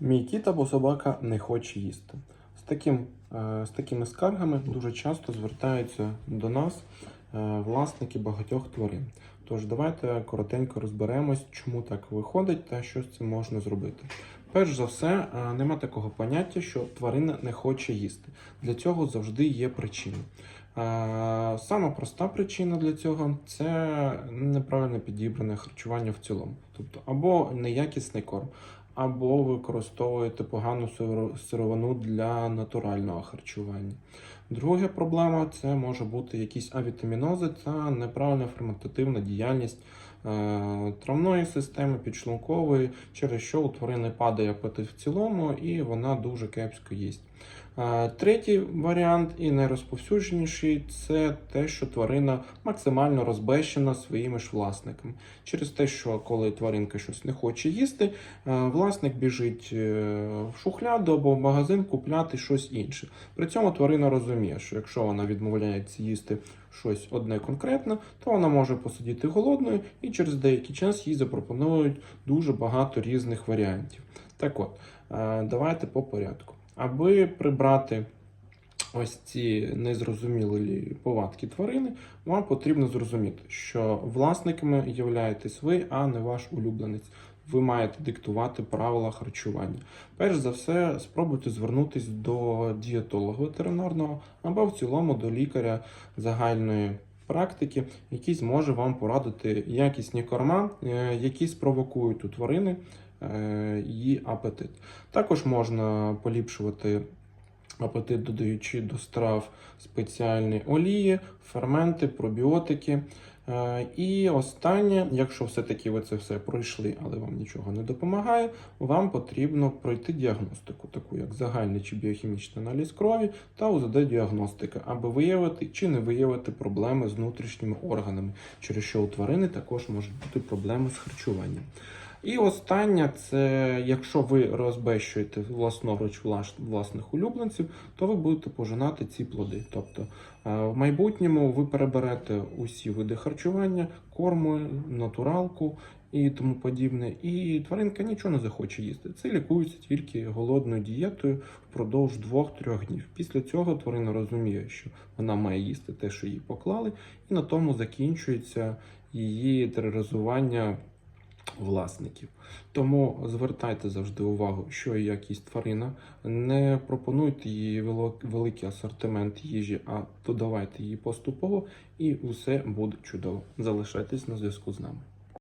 Мій кіт або собака не хоче їсти. З, таким, е, з такими скаргами дуже часто звертаються до нас е, власники багатьох тварин. Тож давайте коротенько розберемось, чому так виходить та що з цим можна зробити. Перш за все, е, нема такого поняття, що тварина не хоче їсти. Для цього завжди є причина. Сама проста причина для цього це неправильно підібране харчування в цілому, тобто або неякісний корм, або використовуєте погану сировину для натурального харчування. Друга проблема це може бути якісь авітамінози та неправильна ферментативна діяльність е, травної системи, підшлункової, через що у тварини падає апетит в цілому і вона дуже кепсько їсть. Е, Третій варіант і найрозповсюдженіший це те, що тварина максимально розбещена своїми ж власниками. Через те, що коли тваринка щось не хоче їсти, е, власник біжить е, в шухляду або в магазин купляти щось інше. При цьому тварина розуміє, що якщо вона відмовляється їсти щось одне конкретно, то вона може посидіти голодною і через деякий час їй запропонують дуже багато різних варіантів. Так от, давайте по порядку. Аби прибрати ось ці незрозумілі повадки тварини, вам потрібно зрозуміти, що власниками являєтесь ви, а не ваш улюбленець. Ви маєте диктувати правила харчування. Перш за все, спробуйте звернутися до дієтолога ветеринарного або в цілому до лікаря загальної практики, який зможе вам порадити якісні корма, е, які спровокують у тварини її апетит. Також можна поліпшувати апетит, додаючи до страв спеціальні олії, ферменти, пробіотики. Е, І останнє, якщо все-таки ви це все пройшли, але вам нічого не допомагає, вам потрібно пройти діагностику, таку як загальний чи біохімічний аналіз крові та УЗД-діагностика, аби виявити чи не виявити проблеми з внутрішніми органами, через що у тварини також можуть бути проблеми з харчуванням. І останнє це якщо ви розбещуєте власноруч власних улюбленців, то ви будете пожинати ці плоди. Тобто е, в майбутньому ви переберете усі види харчування, корму, натуралку і тому подібне, і тваринка нічого не захоче їсти. Це лікується тільки голодною дієтою впродовж 2-3 днів. Після цього тварина розуміє, що вона має їсти те, що їй поклали, і на тому закінчується її тероризування власників. Тому звертайте завжди увагу, що і якість тварина. Не пропонуйте їй великий асортимент їжі, а додавайте її поступово, і усе буде чудово. Залишайтесь на зв'язку з нами.